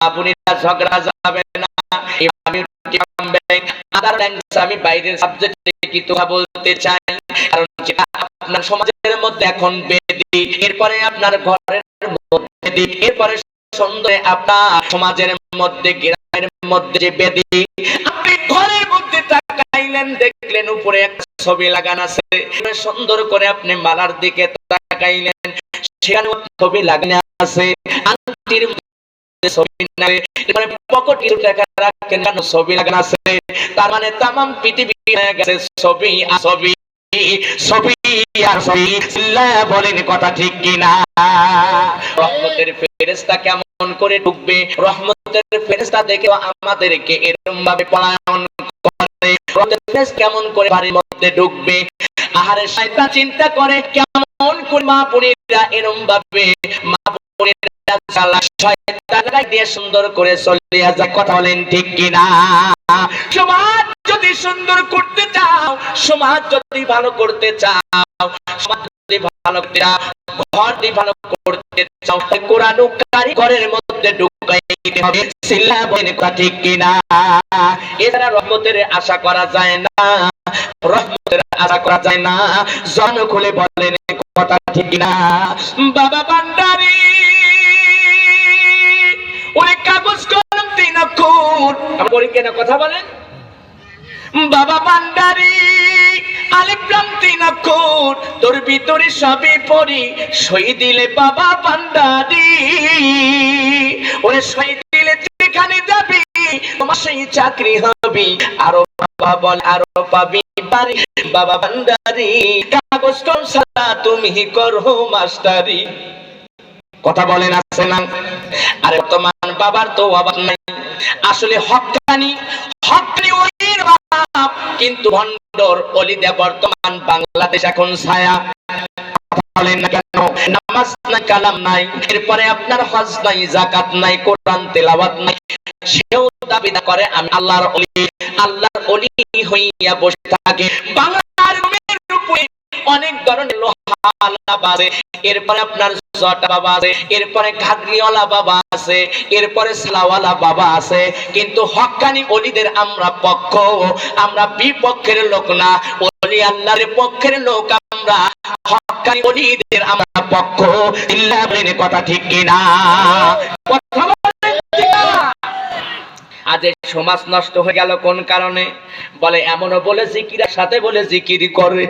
বোনেরা ঝগড়া যাবে না আমি বাইরের সাবজেক্টে বলতে চাই কারণ আপনার সমাজের মধ্যে এখন বেদি, এরপরে আপনার ঘরের মধ্যে বেদি, এরপরে সন্দেহে আপনার সমাজের মধ্যে, গ্রামের মধ্যে যে বেদি, আপনি ঘরের মধ্যে তাকাইলেন, দেখলেন উপরে একটা ছবি লাগানো আছে। সুন্দর করে আপনি মালার দিকে তাকাইলেন সেখানে ছবি লাগানো আছে। মানে কেমন করে ঢুকবে? রহমতের ফেরেশতা দেখে আমাদেরকে এরকম ভাবে পলায়ন করে। কেমন করে বাড়ির মধ্যে ঢুকবে? আহারে শয়তান চিন্তা করে কেমন করে মা বোনেরা এরম ভাবে মা বোনেরা দিয়ে সুন্দর করে চলিয়া যায় কথা বলেন ঠিক কিনা? সমাজ যদি সুন্দর করতে চাও, সমাজ যদি ভালো করতে চাও, সমাজ যদি ভালো করতে চাও, ঘর ভালো করতে চাও কোরআন মধ্যে ঢুকাইতে হবে। সিল্লা কথা ঠিক কিনা? এছাড়া রহমতের আশা করা যায় না। রহমতের আশা করা যায় না। জন খুলে বলেন কথা ঠিক না বাবা বান্ডারি বাবা অক্ষর তোর ভিতরে পড়ি। সই দিলে বাবা বান্ডারি ওরে সই দিলে যেখানে যাবি, তোমার সেই চাকরি হবে। আরও বাবা বল, আরও পাবি বাড়ি। বাবা ভান্ডারি, কাগজ কম সারা তুমি করো মাস্টারি। কথা বলেন আছে না। আরে বর্তমান বাবার তো অভাব নাই। আসলে হকানি হকানি বাপ, কিন্তু ভণ্ডর অলিদে বর্তমান বাংলাদেশ এখন ছায়া। এরপরে আপনার আল্লাহর অলি আল্লাহর অলি হইয়া বসে থাকে। বাবা আছে এরপরে আপনার জটা বাবা আছে, এরপরে ঘাগরিওয়ালা বাবা আছে, এরপরে সালাওয়ালা বাবা আছে। কিন্তু হক্কানি অলিদের আমরা পক্ষ, আমরা বিপক্ষের লোক না, অলি আল্লাহর পক্ষের লোক আমরা হক্কানি অলিদের আমরা পক্ষ। ইল্লা কথা ঠিক কিনা? আজ সমাজ নষ্ট হয়ে গেল কোন কারণে? বলে, এমনও বলে জিকিরের সাথে বলে জিকিরি করে।